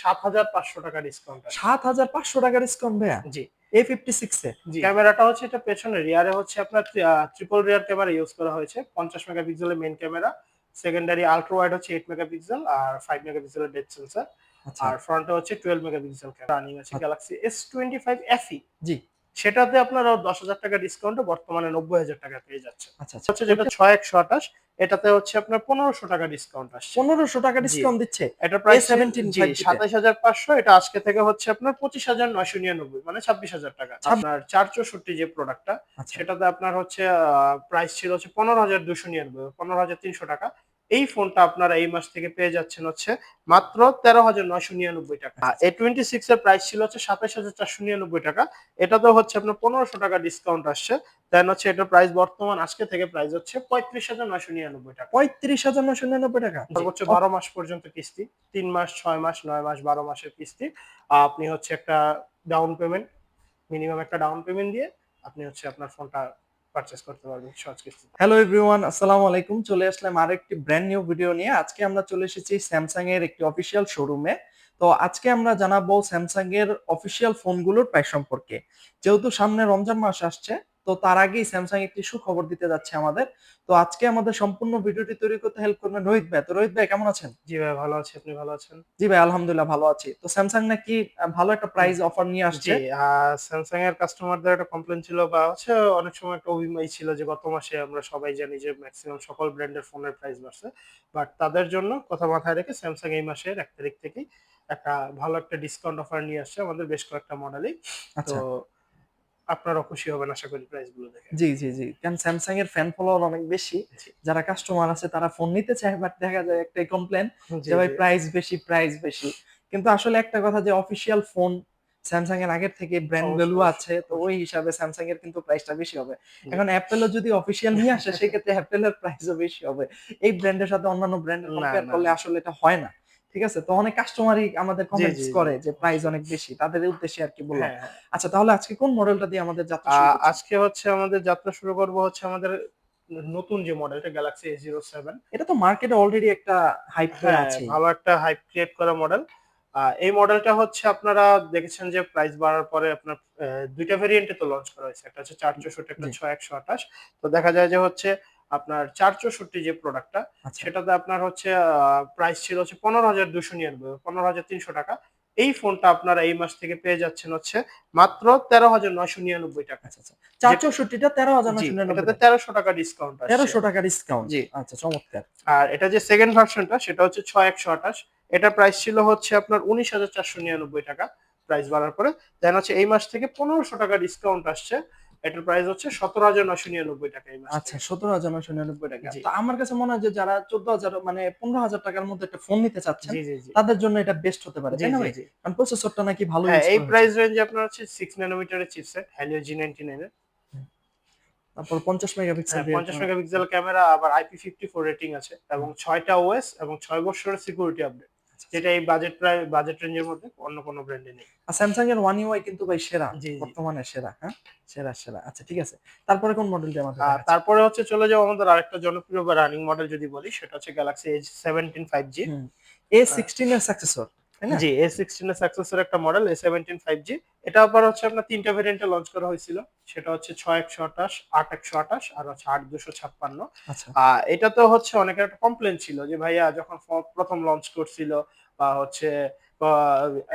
সাত হাজার পাঁচশো টাকা ডিসকাউন্ট সাত হাজার পাঁচশো টাকা ডিসকাউন্ট ভাইয়া? জি। এ ফিফটি সিক্সে জি। ক্যামেরাটা হচ্ছে এটা পেছনে রিয়ারে হচ্ছে আপনার ট্রিপল রিয়ার ক্যামেরা ইউজ করা হয়েছে। পঞ্চাশ মেগাপিক্সেলের main camera secondary ultra wide হচ্ছে এইট মেগাপিক্সেল আর ফাইভ মেগাপিক্সেলের ডেপ সেন্সার আর ফ্রন্টে হচ্ছে টুয়েলভ মেগাপিক্সেল ক্যামেরা রানিং আছে। Galaxy S twenty five FE জি। সেটাতে আপনারা দশ হাজার টাকা ডিসকাউন্টে বর্তমানে নব্বই হাজার টাকা পেয়ে যাচ্ছে আচ্ছা আচ্ছা। হচ্ছে যেটা ছয় একশো আঠাশ এটাতে হচ্ছে আপনার পনেরোশো টাকা ডিসকাউন্ট আসছে। পনেরোশো টাকা ডিসকাউন্ট দিচ্ছে? এটা প্রায় A17 জি 5G তে। সাতাশ হাজার পাঁচশো এটা আজকে থেকে হচ্ছে আপনার পঁচিশ হাজার নয়শো নিরানব্বই মানে ছাব্বিশ হাজার টাকা। আপনার চার চৌষট্টি যে প্রোডাক্টটা আচ্ছা। সেটাতে আপনার হচ্ছে প্রাইস ছিল হচ্ছে পনেরো হাজার দুশো নিরানব্বই পনেরো হাজার তিনশো টাকা। এই ফোনটা আপনারা এই মাস থেকে পেয়ে যাচ্ছেন হচ্ছে মাত্র তেরো হাজার নয়শো নিরানব্বই টাকা। এ টোয়েন্টি সিক্স এর প্রাইস ছিল হচ্ছে সাতাশ হাজার চারশো নিরানব্বই টাকা। এটাতেও হচ্ছে আপনার পনেরোশো টাকা ডিসকাউন্ট আসছে। দেন হচ্ছে এটার প্রাইস বর্তমান আজকে থেকে প্রাইস হচ্ছে পঁয়ত্রিশ হাজার নয়শো নিরানব্বই টাকা। পঁয়ত্রিশ হাজার নশো নিরানব্বই টাকা? সর্বোচ্চ বারো মাস পর্যন্ত কিস্তি। তিন মাস ছয় মাস নয় মাস বারো মাসের কিস্তি। আপনি হচ্ছে একটা ডাউন পেমেন্ট মিনিমাম একটা ডাউন পেমেন্ট দিয়ে আপনি হচ্ছে আপনার ফোনটা পারচেস করতে পারবেন সহজ কিস্তি হ্যালো এভরিওয়ান আসসালামু আলাইকুম। চলে আসলাম আরেকটি ব্র্যান্ড নিউ ভিডিও নিয়ে। আজকে আমরা চলে এসেছি স্যামসাং এর একটি অফিসিয়াল শোরুমে তো আজকে আমরা জানাব স্যামসাং এর অফিসিয়াল ফোনগুলোর প্রাইস সম্পর্কে। যেহেতু সামনে রমজান মাস আসছে তো তার আগেই স্যামসাং একটি সুখবর দিতে যাচ্ছে আমাদের। তো আজকে আমাদের সম্পূর্ণ ভিডিওটি তৈরি করতে হেল্প করবেন রোহিত ভাই। তো রোহিত ভাই কেমন আছেন? জি ভাই ভালো আছি। আপনি ভালো আছেন? জি ভাই আলহামদুলিল্লাহ ভালো আছি। তো স্যামসাং নাকি ভালো একটা প্রাইস অফার নিয়ে আসছে। স্যামসাং এর কাস্টমারদের একটা কমপ্লেন ছিল বা হচ্ছে অনেক সময় একটা অভিমান ছিল যে গত মাসে আমরা সবাই জানি যে ম্যাক্সিমাম সকল ব্র্যান্ডের ফোনের প্রাইস বাড়ছে। বাট তাদের জন্য কথা মাথায় রেখে স্যামসাং এই মাসের এক তারিখ থেকেই একটা ভালো একটা ডিসকাউন্ট অফার নিয়ে আসছে আমাদের বেশ কয়েকটা মডেলই তো আচ্ছা আপনারা খুশি হবেন আশা করি দেখে। জি জি জি। কারণ স্যামসাং এর ফ্যান ফলোয়ার অনেক বেশি। যারা কাস্টমার আছে তারা ফোন নিতে চায় বাট দেখা যায় একটাই কমপ্লেন যে ভাই প্রাইস বেশি প্রাইস বেশি। কিন্তু আসলে একটা কথা যে অফিসিয়াল ফোন স্যামসাং এর আগের থেকে ব্র্যান্ড ভ্যালু আছে তো ওই হিসাবে স্যামসাং এর কিন্তু প্রাইসটা বেশি হবে। এখন অ্যাপেলও যদি অফিসিয়াল নিয়ে আসে সেক্ষেত্রে অ্যাপেলের প্রাইসও বেশি হবে। এই ব্র্যান্ডের সাথে অন্যান্য ব্র্যান্ডের না, কম্পেয়ার করলে আসলে এটা হয় না। ঠিক আছে? তো অনেক কাস্টমারই আমাদের কমেন্টস করে যে প্রাইস অনেক বেশি তাদের উদ্দেশ্যে আর কি বললাম। হ্যাঁ, হ্যাঁ। আচ্ছা তাহলে আজকে কোন মডেলটা দিয়ে আমাদের যাত্রা শুরু আজকে হচ্ছে আমাদের যাত্রা শুরু করব হচ্ছে আমাদের নতুন যে মডেলটা গ্যালাক্সি এ জিরো সেভেন এটা তো মার্কেটে অলরেডি একটা হাইপ হয়ে আছে। ভালো একটা হাইপ ক্রিয়েট করা মডেল এই মডেলটা হচ্ছে আপনারা দেখেছেন যে প্রাইস বাড়ার পরে আপনার দুইটা ভেরিয়েন্টে তো লঞ্চ করা হয়েছে। একটা হচ্ছে চার চৌষট্টি একটা। ছয় একশো আঠাশ। তো দেখা যায় যে হচ্ছে আপনার চার চৌষট্টি যে প্রোডাক্টটা আচ্ছা। সেটাতে আপনার হচ্ছে প্রাইস ছিল হচ্ছে পনেরো হাজার দুশো নিরানব্বই পনেরো হাজার তিনশো টাকা। এই ফোনটা আপনারা এই মাস থেকে পেয়ে যাচ্ছেন হচ্ছে মাত্র তেরো হাজার নয়শো নিরানব্বই টাকা। আচ্ছা আচ্ছা। চার চৌষট্টিটা তেরো হাজার নিরানব্বই তেরোশো টাকা ডিসকাউন্ট তেরোশো টাকা ডিসকাউন্ট জি। আচ্ছা চমৎকার। আর এটা যে সেকেন্ড ভার্সনটা সেটা হচ্ছে ছয় একশো আঠাশ। এটা প্রাইস ছিল হচ্ছে আপনার উনিশ হাজার চারশো নিরানব্বই টাকা। প্রাইস বাড়ার পরে দেন হচ্ছে এই মাস থেকে পনেরোশো টাকা ডিসকাউন্ট আসছে। এটার প্রাইস হচ্ছে সতেরো হাজার নশো নিরানব্বই টাকা আচ্ছা সতেরো হাজার নশো নিরানব্বই টাকা। তো আমার কাছে মনে হয় যে যারা চোদ্দ হাজার মানে পনেরো হাজার টাকার মধ্যে একটা ফোন নিতে চাচ্ছেন জি তাদের জন্য এটা বেস্ট হতে পারে তাই না ভাই? কারণ প্রসেসরটা নাকি ভালো হ্যাঁ এই প্রাইস রেঞ্জে আপনার হচ্ছে সিক্স ন্যানোমিটারের চিপসেট হ্যালিও জি নাইনটি নাইনের তারপর পঞ্চাশ মেগাপিক্সেল পঞ্চাশ মেগাপিক্সেল ক্যামেরা আবার আইপি ফিফটি ফোর রেটিং আছে এবং ছয়টা ওএস এবং ছয় বছরের সিকিউরিটি আপডেট যেটা এই বাজেট প্রায় বাজেট রেঞ্জের মধ্যে অন্য কোনো ব্র্যান্ডে নেই। আর স্যামসাং এর ওয়ান ইউআই কিন্তু ভাই সেরা। বর্তমানে সেরা হ্যাঁ? সেরা সেরা। আচ্ছা ঠিক আছে। তারপরে কোন মডেলটা আমাদের তারপরে হচ্ছে চলে যাও আমাদের আরেকটা জনপ্রিয় বা রানিং মডেল যদি বলি সেটা হচ্ছে Galaxy A seventeen five G A sixteen এর সাকসেসর জি এ সিক্সটিন এর সাকসেসর একটা model A seventeen five G এটা আবার হচ্ছে আপনার তিনটা ভেরিয়েন্টে লঞ্চ করা হয়েছিল। সেটা হচ্ছে ছয় একশো আঠাশ আট একশো আঠাশ আর হচ্ছে আট দুশো ছাপ্পান্ন। আচ্ছা। এটা তো হচ্ছে অনেকের একটা কমপ্লেন ছিল যে ভাইয়া যখন প্রথম লঞ্চ করছিল বা হচ্ছে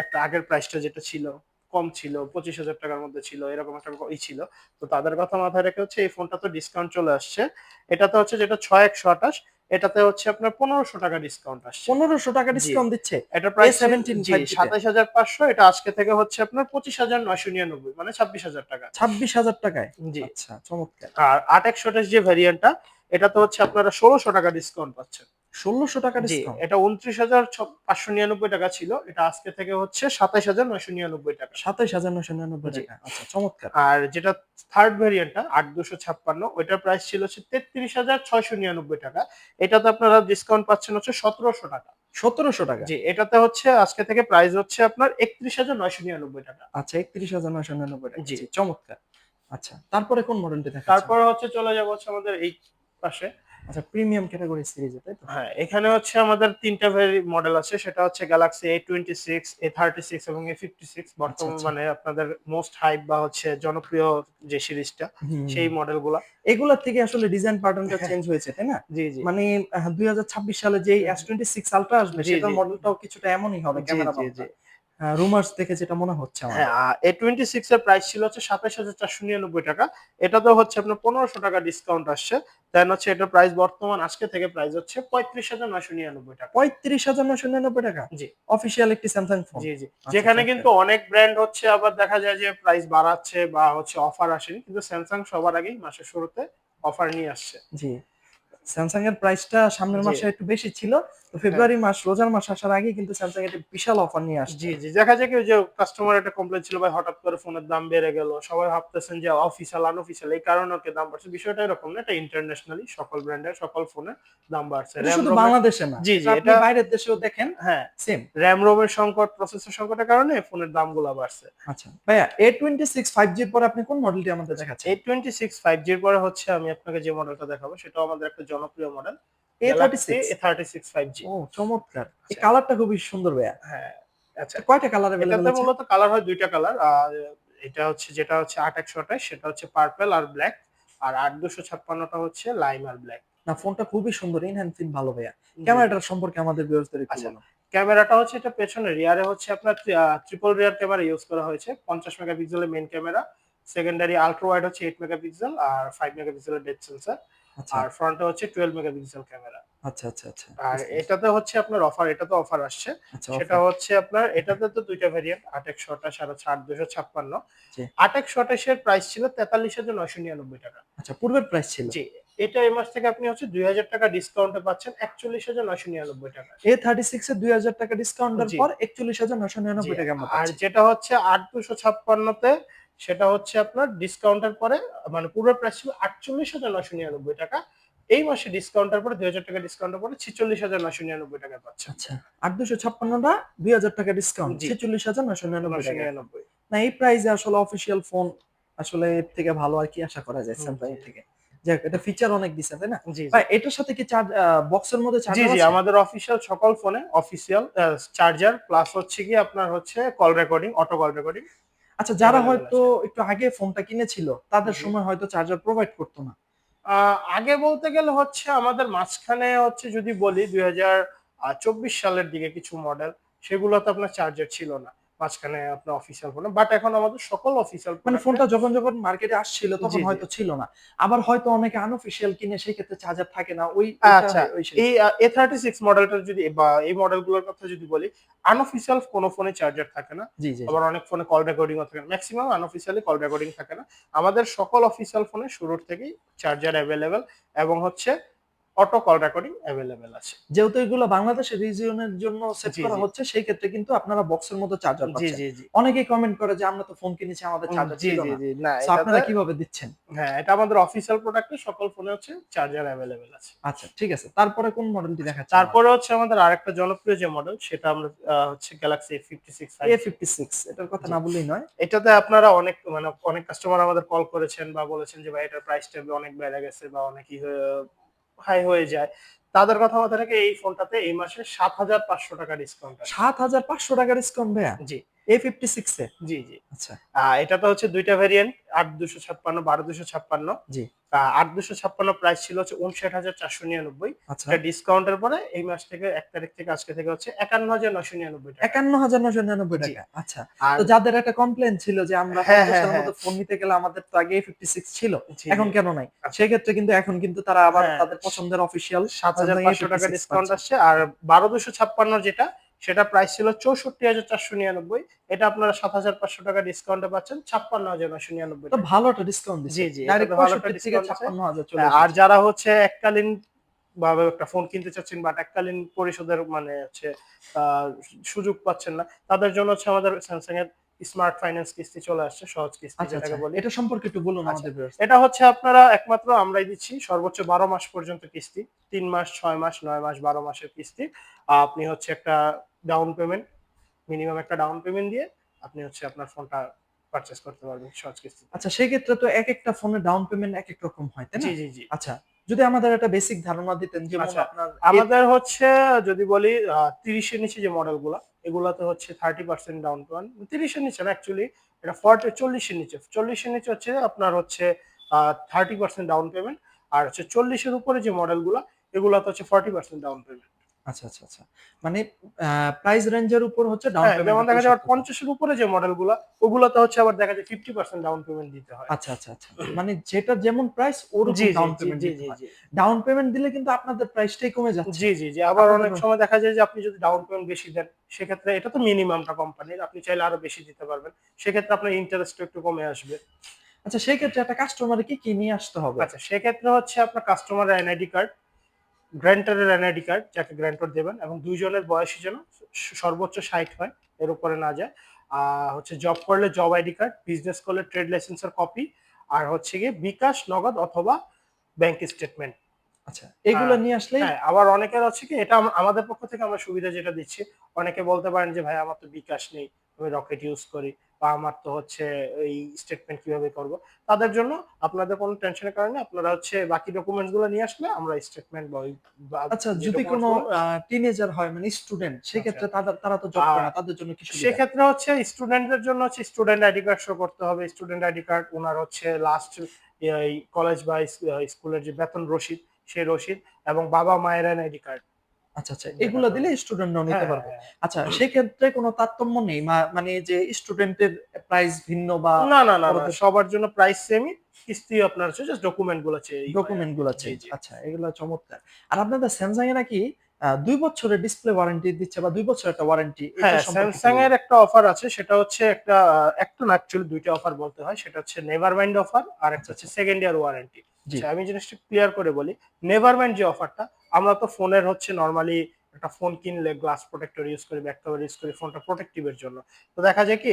একটা আগের প্রাইসটা যেটা ছিল কম ছিল পঁচিশ হাজার টাকার মধ্যে ছিল এরকম একটা ই ছিল। তো তাদের কথা মাথায় রেখে হচ্ছে এই ফোনটা তো ডিসকাউন্ট চলে আসছে। এটা তো হচ্ছে যেটা ছয় একশো আঠাশ এটাতে হচ্ছে আপনার পনেরোশো টাকা ডিসকাউন্ট আসছে। পনেরোশো টাকা ডিসকাউন্ট দিচ্ছে। এটা প্রাইস A17 জি সাতাশ হাজার পাঁচশো এটা আজকে থেকে হচ্ছে আপনার পঁচিশ হাজার নয়শো নিরানব্বই মানে ছাব্বিশ হাজার টাকা। ছাব্বিশ হাজার টাকায়? জি। আচ্ছা চমৎকার। আর আট একশো যে ভ্যারিয়েন্টটা এটাতে হচ্ছে আপনারা ষোলোশো টাকা ডিসকাউন্ট পাচ্ছেন। ষোলোশো টাকা ডিসকাউন্ট এটা উনত্রিশ হাজার পাঁচশো নিরানব্বই টাকা ছিল। এটা আজকে থেকে হচ্ছে সাতাশ হাজার নয়শো নিরানব্বই টাকা। সাতাইশ হাজার নশো নিরানব্বই টাকা। আচ্ছা চমৎকার। আর যেটা থার্ড ভেরিয়েন্টটা আট দুশো ছাপ্পান্ন ওইটার প্রাইস ছিল হচ্ছে তেত্রিশ হাজার ছয়শো নিরানব্বই টাকা। এটাতে আপনারা ডিসকাউন্ট পাচ্ছেন হচ্ছে সতেরোশো টাকা। সতেরোশো টাকা? জি এটাতে হচ্ছে আজকে থেকে প্রাইস হচ্ছে আপনার একত্রিশ হাজার নয়শো নিরানব্বই টাকা। আচ্ছা একত্রিশ হাজার নয়শো নিরানব্বই টাকা। জি। জি চমৎকার। আচ্ছা তারপরে কোন মডেলটি দেখা তারপরে হচ্ছে চলে যাব হচ্ছে আমাদের এই পাশে। আচ্ছা প্রিমিয়াম ক্যাটাগরি সিরিজে তাই তো হ্যাঁ এখানে হচ্ছে আমাদের তিনটা ভেরি মডেল আছে সেটা হচ্ছে Galaxy A twenty six A thirty six এবং এ ফিফটি সিক্স বর্তমানে আচ্ছা। মানে আপনাদের মোস্ট হাইপ বা হচ্ছে জনপ্রিয় যে সিরিজটা সেই মডেলগুলা এগুলোর থেকে আসলে ডিজাইন প্যাটার্নটা। চেঞ্জ হয়েছে তাই না জি জি মানে দুই হাজার ছাব্বিশ সালে যে এস টোয়েন্টি সিক্স আলট্রা আসবে সেটার। মডেলটাও কিছুটা এমনই হবে ক্যামেরা জি, জি। রুমার্স দেখে যেটা মনে হচ্ছে আমার। হ্যাঁ এ টোয়েন্টি সিক্স এর প্রাইস ছিল হচ্ছে সাতাশ হাজার চারশো নিরানব্বই টাকা। এটাতে হচ্ছে আপনার পনেরোশো টাকা ডিসকাউন্ট আসছে। দেন হচ্ছে এটার প্রাইস বর্তমান আজকে থেকে প্রাইস হচ্ছে পঁয়ত্রিশ হাজার নয়শো নিরানব্বই টাকা। পঁয়ত্রিশ হাজার নশো নিরানব্বই টাকা? জি। অফিসিয়াল একটি স্যামসাং ফোন জি জি। আচ্ছা, যেখানে আচ্ছা। কিন্তু অনেক ব্র্যান্ড হচ্ছে আবার দেখা যায় যে প্রাইস বাড়াচ্ছে বা হচ্ছে অফার আসেনি। কিন্তু স্যামসাং সবার আগেই মাসের শুরুতে অফার নিয়ে আসছে। জি। স্যামসাং এর প্রাইসটা সামনের। মাসে একটু বেশি ছিল। তো ফেব্রুয়ারি মাস রোজার মাস আসার আগে কিন্তু স্যামসাং একটা বিশাল অফার নিয়ে আসছে। জি জি। দেখা যায় কি যে কাস্টমার একটা কমপ্লেন ছিল ভাই হঠাৎ করে ফোনের দাম বেড়ে গেল। সবাই ভাবতেছেন যে অফিসিয়াল আনঅফিসিয়াল এই কারণে ওকে দাম বাড়ছে? বিষয়টা এরকম না এটা ইন্টারন্যাশনালি সকল ব্র্যান্ডের সকল ফোনের দাম বাড়ছে। শুধু বাংলাদেশে না। জি, জি, এটা বাইরের দেশেও দেখেন হ্যাঁ। সেম র্যাম রোমের সংকট প্রসেসর সংকটের কারণে ফোনের দামগুলো বাড়ছে। আচ্ছা। ভাইয়া এ টোয়েন্টি সিক্স ফাইভ জির পরে আপনি কোন মডেলটি আমাদের দেখাচ্ছেন? এই টোয়েন্টি সিক্স ফাইভ জির পরে হচ্ছে আমি আপনাকে যে মডেলটা দেখাবো সেটাও আমাদের একটা জনপ্রিয় মডেল পার্পেল আর ব্ল্যাক আর আট দুশো ছাপ্পান্নটা হচ্ছে লাইম আর ব্ল্যাক না ফোনটা খুবই সুন্দর ভালো ভাইয়া। ক্যামেরাটার সম্পর্কে আমাদের ক্যামেরাটা হচ্ছে এটা পেছনে রিয়ারে হচ্ছে আপনার ট্রিপল রিয়ার ক্যামেরা ইউজ করা হয়েছে। পঞ্চাশ মেগাপিক্সেলের main camera secondary ultra wide হচ্ছে এইট মেগাপিক্সেল আর ফাইভ মেগাপিক্সেলের ডেপ সেন্সার আর ফ্রন্টে হচ্ছে টুয়েলভ মেগাপিক্সেল ক্যামেরা। আচ্ছা আচ্ছা আচ্ছা। আর এটাতে হচ্ছে আপনার অফার এটাতে অফার আসছে। আচ্ছা সেটা হচ্ছে আপনার এটাতে তো দুইটা ভেরিয়েন্ট আট একশো আঠাশ আর হচ্ছে আট দুশো ছাপ্পান্ন। জি। আট একশো আঠাশের প্রাইস ছিল তেতাল্লিশ হাজার নয়শো নিরানব্বই টাকা। আচ্ছা পূর্বের প্রাইস ছিল? জি এটা এই মাস থেকে আপনি হচ্ছে দুই হাজার টাকা ডিসকাউন্টে পাচ্ছেন একচল্লিশ হাজার নয়শো নিরানব্বই টাকা। এ থার্টি সিক্স এর দুই হাজার টাকা ডিসকাউন্টের। পর একচল্লিশ হাজার নশো নিরানব্বই টাকা আর যেটা হচ্ছে আট দুশো ছাপ্পান্নতে সেটা হচ্ছে আপনার ডিসকাউন্টের পরে মানে পুরো প্রাইস ছিল আটচল্লিশ হাজার নয়শো নিরানব্বই টাকা। এই মাসে ডিসকাউন্টের পরে দুই হাজার টাকা ডিসকাউন্টের পরে ছিচল্লিশ হাজার নয়শো নিরানব্বই টাকা পাচ্ছেন আচ্ছা আট দুশো ছাপ্পান্নটা দুই হাজার টাকা ডিসকাউন্ট জি। ছেচল্লিশ হাজার নশো নিরানব্বই না এই প্রাইসে আসলে অফিসিয়াল ফোন আসলে এর থেকে ভালো আর কি আশা করা যায় স্যামসাং জি। থেকে। যাক এটা ফিচার অনেক দিছে তাই না? জি জি। ভাই এটার সাথে কি চার্জ বক্সের মধ্যে জি চার্জার জি আছে আমাদের অফিসিয়াল সকল ফোনে অফিসিয়াল চার্জার প্লাস হচ্ছে কি আপনার হচ্ছে call recording auto call recording আচ্ছা যারা হয়তো একটু আগে ফোনটা কিনেছিল তাদের সময় হয়তো চার্জার প্রোভাইড করতো না। আগে বলতে গেলে হচ্ছে আমাদের মাঝখানে হচ্ছে যদি বলি দুই হাজার চব্বিশ সালের দিকে কিছু মডেল সেগুলোতে আপনার চার্জার ছিল না। মাঝখানে আপনার অফিসিয়াল ফোনে বাট এখন আমাদের সকল অফিসিয়াল মানে ফোনটা যখন যখন মার্কেটে আসছিল তখন হয়তো ছিল না। আবার হয়তো অনেকে আনঅফিসিয়াল কিনে সেই ক্ষেত্রে চার্জার থাকে না। ওই আচ্ছা এই এ থার্টি সিক্স মডেলটা যদি বা এই মডেলগুলোর কথা যদি বলি আনঅফিসিয়াল কোনো ফোনে চার্জার থাকে না। জি জি। আবার অনেক ফোনে কল রেকর্ডিং থাকে না। ম্যাক্সিমাম আনঅফিসিয়ালি কল রেকর্ডিং থাকে না। আমাদের সকল অফিসিয়াল ফোনে শুরুর থেকেই চার্জার অ্যাভেলেবেল এবং হচ্ছে অটো কল রেকর্ডিং অ্যাভেলেবেল আছে। যেহেতু এগুলো বাংলাদেশের রিজিয়নের জন্য সেট করা হচ্ছে সেই ক্ষেত্রে কিন্তু আপনারা বক্সের মতো চার্জার পাচ্ছেন। জি জি। অনেকেই কমেন্ট করে যে আমরা তো ফোন কিনেছি আমাদের চার্জার ছিল জি না। জি না So আপনারা কীভাবে দিচ্ছেন? হ্যাঁ এটা আমাদের অফিসিয়াল প্রোডাক্টে সকল ফোনে হচ্ছে চার্জার অ্যাভেলেবেল আছে। আচ্ছা ঠিক আছে। তারপরে কোন মডেলটি দেখাচ্ছেন? তারপরে হচ্ছে আমাদের আরেকটা জনপ্রিয় যে মডেল সেটা আমরা হচ্ছে Galaxy fifty six A fifty six এটার কথা। না বললেই নয়। এটাতে আপনারা অনেক মানে অনেক কাস্টমার আমাদের কল করেছেন বা বলেছেন যে ভাই এটার প্রাইসটা অনেক বেড়ে গেছে বা অনেকই হাই হয়ে যায়। তাদের কথা মাথায় রেখে এই ফোনটাতে এই মাসে সাত হাজার পাঁচশো টাকা ডিসকাউন্ট সাত হাজার পাঁচশো টাকা ডিসকাউন্ট ভাইয়া? জি। এ ফিফটি সিক্স এ? জি জি। আচ্ছা। এটা তো হচ্ছে দুইটা ভেরিয়েন্ট আট দুশো ছাপ্পান্ন বারো দুশো ছাপ্পান্ন। জি। আট দুশো ছাপ্পান্ন প্রাইস ছিল হচ্ছে উনষাট হাজার চারশো নিরানব্বই। আচ্ছা। এটা ডিসকাউন্টের পরে এই মাস থেকে এক তারিখ থেকে আজকে থেকে হচ্ছে একান্ন হাজার নশো নিরানব্বই টাকা। একান্ন হাজার নশো নিরানব্বই টাকা। আচ্ছা। তো যাদের একটা কমপ্লেন ছিল যে আমরা হ্যাঁ, পঞ্চাশের হ্যাঁ, মতো ফোন নিতে গেলে আমাদের তো আগে ফিফটি সিক্স ছিল এখন কেন নাই? আচ্ছা। সেক্ষেত্রে কিন্তু এখন কিন্তু তারা আবার হ্যাঁ। তাদের পছন্দের অফিসিয়াল সাত হাজার পাঁচশো টাকা ডিসকাউন্ট আসছে। আর বারো দুশো ছাপ্পান্ন যেটা সেটা প্রাইস ছিল চৌষট্টি হাজার চারশো নিরানব্বই। এটা আপনারা সাত হাজার পাঁচশো টাকা ডিসকাউন্টে পাচ্ছেন ছাপ্পান্ন হাজার নয়শো নিরানব্বই ভালো একটা ডিসকাউন্ট জি, জি, ভালো একটা আর যারা হচ্ছে এককালীন ভাবে একটা ফোন কিনতে চাচ্ছেন বাট এককালীন পরিশোধের মানে হচ্ছে আহ, সুযোগ পাচ্ছেন না তাদের জন্য হচ্ছে আমাদের স্যামসাং এর স্মার্ট ফাইন্যান্স কিস্তি চলে আসছে সহজ কিস্তি আচ্ছা যেটাকে আচ্ছা। বলি। এটা সম্পর্কে একটু বলুন আচ্ছা। আমাদের। এটা হচ্ছে আপনারা একমাত্র আমরাই দিচ্ছি সর্বোচ্চ বারো মাস পর্যন্ত কিস্তি তিন মাস ছয় মাস নয় মাস বারো মাসের কিস্তি। আপনি হচ্ছে একটা ডাউন পেমেন্ট মিনিমাম একটা ডাউন পেমেন্ট দিয়ে আপনি হচ্ছে আপনার ফোনটা পারচেস করতে পারবেন সহজ কিস্তি আচ্ছা সেই ক্ষেত্রে তো এক একটা ফোনের ডাউন পেমেন্ট এক এক রকম হয় তাই না? জি জি জি। আচ্ছা যদি আমাদের একটা বেসিক ধারণা দিতেন যেমন আপনার আমাদের হচ্ছে যদি বলি তিরিশের নিচে যে মডেলগুলো এগুলাতে হচ্ছে থার্টি পার্সেন্ট ডাউন পেমেন্ট তিরিশের নিচে না অ্যাকচুয়ালি এটা ফর্টি চল্লিশের নিচে। চল্লিশের নিচে হচ্ছে আপনার হচ্ছে থার্টি পার্সেন্ট ডাউন পেমেন্ট আর হচ্ছে চল্লিশের উপরে যে মডেলগুলো এগুলাতে হচ্ছে ফর্টি পার্সেন্ট ডাউন পেমেন্ট আচ্ছা আচ্ছা আচ্ছা। মানে প্রাইস রেঞ্জের উপর হচ্ছে ডাউন হ্যাঁ, যেমন দেখা যায় পেমেন্ট পঞ্চাশের উপরে যে মডেলগুলো ওগুলোতে হচ্ছে আবার দেখা যায় ফিফটি পার্সেন্ট ডাউন পেমেন্ট দিতে হয়। আচ্ছা আচ্ছা আচ্ছা। মানে যেটা যেমন প্রাইস ওরকম জি ডাউন পেমেন্ট জি জি জি ডাউন পেমেন্ট দিলে কিন্তু আপনাদের প্রাইসটাই কমে যাচ্ছে। জি জি জি। আবার অনেক সময় দেখা যায় যে আপনি যদি ডাউন পেমেন্ট বেশি দেন সেক্ষেত্রে এটা তো মিনিমামটা কোম্পানির আপনি চাইলে আরও বেশি দিতে পারবেন। সেক্ষেত্রে আপনার ইন্টারেস্ট একটু কমে আসবে। আচ্ছা সেই ক্ষেত্রে একটা কাস্টমার কি কি নিয়ে আসতে হবে? আচ্ছা সেক্ষেত্রে হচ্ছে আপনার কাস্টমার এনআইডি কার্ড গ্র্যান্টারের এনআইডি কার্ড যাকে গ্র্যান্টর দেবেন এবং দুইজনের বয়সী যেন সর্বোচ্চ ষাট হয় এর উপরে না যায়। আর হচ্ছে জব করলে জব আইডি কার্ড বিজনেস করলে ট্রেড লাইসেন্সের কপি আর হচ্ছে গিয়ে বিকাশ নগদ অথবা ব্যাংক স্টেটমেন্ট আচ্ছা এগুলো নিয়ে আসলেই হ্যাঁ আবার অনেকের হচ্ছে কি এটা আমাদের পক্ষ থেকে আমরা সুবিধা যেটা দিচ্ছি। অনেকে বলতে পারেন যে ভাই আমার তো বিকাশ নেই আমি রকেট ইউজ করি। বা আমার তো হচ্ছে এই স্টেটমেন্ট কীভাবে করব তাদের জন্য আপনাদের কোনো টেনশনের কারণে আপনারা হচ্ছে বাকি ডকুমেন্টসগুলো নিয়ে আসলে আমরা স্টেটমেন্ট বা আচ্ছা যদি কোনো টিনেজার হয় মানে স্টুডেন্ট সেক্ষেত্রে তাদের তারা তো জব করে না তাদের জন্য কিছু সেক্ষেত্রে হচ্ছে স্টুডেন্টদের জন্য হচ্ছে স্টুডেন্ট আইডি কার্ড শো করতে হবে স্টুডেন্ট আইডি কার্ড ওনার হচ্ছে লাস্ট কলেজ বা স্কুলের যে বেতন রসিদ সেই রসিদ এবং বাবা মায়ের আইডি কার্ড আচ্ছা আচ্ছা এগুলো দিলে স্টুডেন্টরাও হ্যাঁ, নিতে পারবে। আচ্ছা সেক্ষেত্রে কোনো তারতম্য নেই? মানে যে স্টুডেন্টের প্রাইস ভিন্ন বা না না না সবার জন্য প্রাইস সেমই কিস্তি আপনার হচ্ছে জাস্ট ডকুমেন্টগুলো চেয়ে ডকুমেন্টগুলো জি। আচ্ছা এগুলো চমৎকার। আর আপনাদের স্যামসাং এ নাকি দুই বছরের ডিসপ্লে ওয়ারেন্টি দিচ্ছে বা দুই বছর একটা ওয়ারেন্টি হ্যাঁ স্যামসাং এর একটা অফার আছে সেটা হচ্ছে একটা একটা না অ্যাকচুয়ালি দুইটা অফার বলতে হয় সেটা হচ্ছে নেভার মাইন্ড অফার আর একটা হচ্ছে সেকেন্ড ইয়ার ওয়ারেন্টি। আমি জিনিসটা ক্লিয়ার করে বলি। নেভার মাইন্ড যে অফারটা আমরা তো ফোনের হচ্ছে নর্মালি একটা ফোন কিনলে গ্লাস প্রোটেক্টর ইউজ করি ব্যাক কভার ইউজ করি ফোনটা প্রোটেক্টিভের জন্য। তো দেখা যায় কি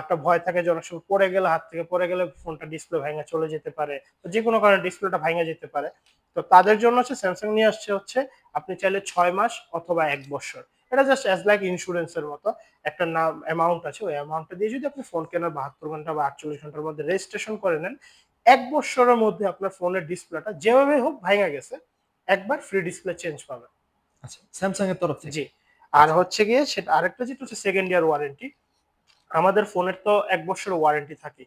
একটা ভয় থাকে যে অনেক সময় পড়ে গেলে, হাত থেকে পড়ে গেলে ফোনটা ডিসপ্লে ভাঙা চলে যেতে পারে। যে কোনো কারণে ডিসপ্লেটা ভাঙা যেতে পারে। তো তাদের জন্য হচ্ছে স্যামসাং নিয়ে আসছে হচ্ছে, আপনি চাইলে ছয় মাস অথবা এক বছর। এটা জাস্ট অ্যাজ লাইক ইন্স্যুরেন্সের মতো। একটা নাম অ্যামাউন্ট আছে, ওই অ্যামাউন্টটা দিয়ে যদি আপনি ফোন কেনার বাহাত্তর ঘণ্টা বা আটচল্লিশ ঘণ্টার মধ্যে রেজিস্ট্রেশন করে নেন, এক বছরের মধ্যে আপনার ফোনের ডিসপ্লেটা যেভাবে হোক ভাঙা গেছে একবার ফ্রি ডিসপ্লে চেঞ্জ পাবেন আচ্ছা স্যামসাং এর তরফ থেকে? জি। আর হচ্ছে গিয়ে সেটা আরেকটা যেটা হচ্ছে সেকেন্ড ইয়ার ওয়ারেন্টি আমাদের ফোনের তো এক বছর ওয়ারেন্টি থাকে।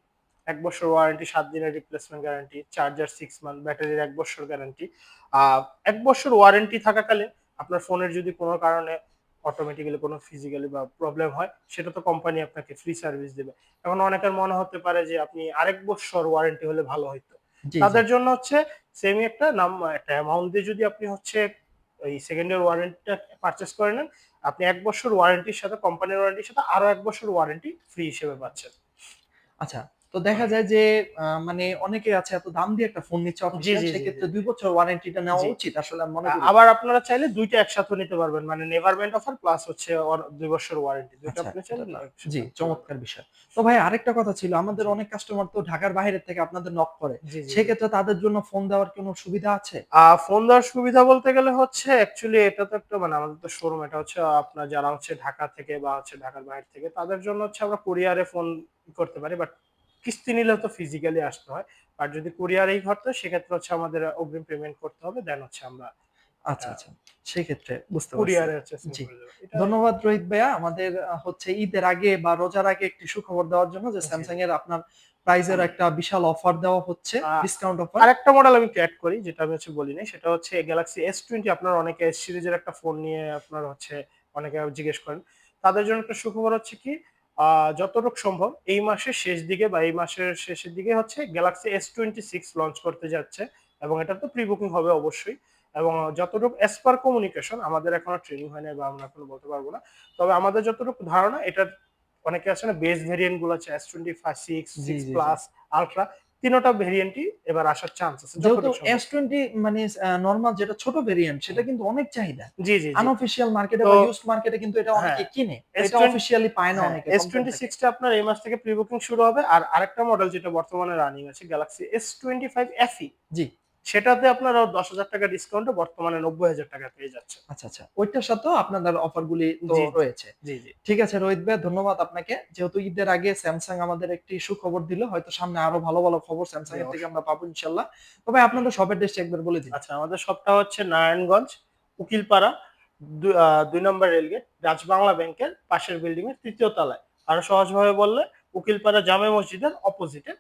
এক বছর ওয়ারেন্টি সাত দিনের replacement guarantee charger six month ব্যাটারির এক বছর গ্যারান্টি এক বছর ওয়ারেন্টি থাকাকালীন আপনার ফোনের যদি কোনো কারণে অটোমেটিক্যালি কোনো ফিজিক্যালি বা প্রবলেম হয় সেটা তো কোম্পানি আপনাকে ফ্রি সার্ভিস দেবে। এখন অনেকের মনে হতে পারে যে আপনি আরেক বছর ওয়ারেন্টি হলে ভালো হতো জি। তাদের জন্য হচ্ছে সেমি একটা নাম একটা অ্যামাউন্ট দিয়ে যদি আপনি হচ্ছে এই সেকেন্ড ইয়ার ওয়ারেন্টিটা পারচেস করে নেন আপনি এক বছর ওয়ারেন্টির সাথে কোম্পানির ওয়ারেন্টির সাথে আরও এক বছর ওয়ারেন্টি ফ্রি হিসেবে পাচ্ছেন। আচ্ছা তো দেখা যায় যে মানে অনেকে আছে এত দাম দিয়ে একটা ফোন নিচ্ছে সেক্ষেত্রে দুই বছর ওয়ারেন্টিটা নেওয়া উচিত আসলে মনে করি। আবার আপনারা চাইলে দুইটা একসাথে নিতে পারবেন মানে নেভারমেন্ট অফার প্লাস হচ্ছে দুই বছর ওয়ারেন্টি দুইটা আচ্ছা, আপনি চাইলে না জি। চমৎকার বিষয়। তো ভাই আরেকটা কথা ছিল আমাদের অনেক কাস্টমার তো ঢাকার বাইরে থেকে আপনাদের নক করে। সেক্ষেত্রে তাদের জন্য ফোন দেওয়ার কোনো সুবিধা আছে? ফোন দেওয়ার সুবিধা বলতে গেলে হচ্ছে অ্যাকচুয়ালি এটা তো একটা মানে আমাদের তো শোরুম এটা হচ্ছে আপনার যারা হচ্ছে ঢাকা থেকে বা হচ্ছে ঢাকার বাইরে থেকে তাদের জন্য হচ্ছে আমরা কুরিয়ারে ফোন করতে পারি বাট কিস্তি নিলে তো ফিজিক্যালি আসতে হয়। আর যদি কুরিয়ারেই হয় সেক্ষেত্রে হচ্ছে আমাদের অগ্রিম পেমেন্ট করতে হবে দেন হচ্ছে আমরা আচ্ছা আচ্ছা। সেই ক্ষেত্রে বুঝতে পারছি। ধন্যবাদ রোহিত ভাইয়া। আমাদের হচ্ছে ঈদের আগে বা রোজার আগে একটি সুখবর দেওয়ার জন্য যে স্যামসাং এর আপনার প্রাইজের একটা বিশাল অফার দেওয়া হচ্ছে ডিসকাউন্ট অফার আরেকটা মডেল আমি অ্যাড করি যেটা আমি হচ্ছে বলি নাই সেটা হচ্ছে গ্যালাক্সি এস টোয়েন্টি আপনার অনেকে এস সিরিজের একটা ফোন নিয়ে আপনার হচ্ছে অনেকে জিজ্ঞেস করেন। তাদের জন্য একটা সুখবর হচ্ছে কি? যতটুকু সম্ভব এই মাসের শেষ দিকে বা এই মাসের শেষের দিকে হচ্ছে Galaxy S twenty six launch করতে যাচ্ছে এবং এটা তো প্রি বুকিং হবে অবশ্যই এবং যতটুকু এস পার কমিউনিকেশন আমাদের এখনও ট্রেনিং হয় না বা আমরা এখনও বলতে পারব না তবে আমাদের যতটুকু ধারণা এটা অনেকে আছে না বেস ভেরিয়েন্টগুলো আছে S twenty five six six. Plus ultra তিনোটা ভেরিয়েন্টই এবার আসার চান্স আছে যেহেতু। এস টোয়েন্টি মানে নর্মাল যেটা ছোট ভেরিয়েন্ট সেটা কিন্তু অনেক চাহিদা। জি জি আনঅফিসিয়াল মার্কেটে বা ইউজড মার্কেটে কিন্তু এটা অনেকে হ্যাঁ, কিনে এটা S20 অফিসিয়ালি পায় না অনেকে এস টোয়েন্টি সিক্সটা আপনার এই মাস থেকে প্রি বুকিং শুরু হবে। আর আরেকটা মডেল যেটা বর্তমানে রানিং আছে Galaxy S twenty five FE জি। সেটাতে আপনারা দশ হাজার টাকা ডিসকাউন্টে বর্তমানে নব্বই হাজার টাকা পেয়ে যাচ্ছে আচ্ছা আচ্ছা। ওইটার সাথেও আপনাদের অফারগুলি তো জি, জি। রয়েছে। জি জি। ঠিক আছে রোহিত ভাই ধন্যবাদ আপনাকে। যেহেতু ঈদের আগে স্যামসাং আমাদের একটি সুখবর দিল হয়তো সামনে আরও ভালো ভালো খবর স্যামসাং এর থেকে আমরা পাবো ইনশাল্লাহ। তবে আপনাদের শপের ড্রেসটা একবার বলে দিন। আচ্ছা আমাদের শপটা হচ্ছে নারায়ণগঞ্জ উকিলপাড়া দুই নম্বর রেলগেট রাজবাংলা ব্যাংকের পাশের বিল্ডিং এর তৃতীয় তলায়। আরও সহজভাবে বললে উকিলপাড়া জামে মসজিদের অপোজিটে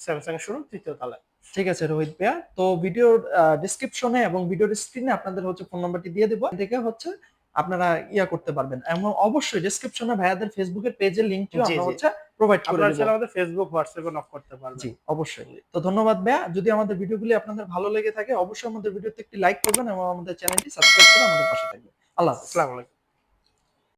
স্যামসাং শোরুম তৃতীয় তলায়। ঠিক আছে রোহিত ভাইয়া। তো ভিডিওর ডিসক্রিপশনে এবং ভিডিওর স্ক্রিনে আপনাদের হচ্ছে ফোন নাম্বারটি দিয়ে দেবো। থেকে হচ্ছে আপনারা ইয়া করতে পারবেন। এবং অবশ্যই ডিসক্রিপশনে ভাইয়াদের ফেসবুকের পেজের লিংকটিও আমরা হচ্ছে প্রোভাইড করে আপনারা দেবো। আমাদের ফেসবুক হোয়াটসঅ্যাপে নক করতে পারবেন। জি অবশ্যই। তো ধন্যবাদ ভাইয়া। যদি আমাদের ভিডিওগুলি আপনাদের ভালো লেগে থাকে অবশ্যই আমাদের ভিডিওতে একটি লাইক করবেন এবং আমাদের চ্যানেলটি সাবস্ক্রাইব করে আমাদের পাশে থাকবেন। আল্লাহ হাফেজ। আসসালামু আলাইকুম।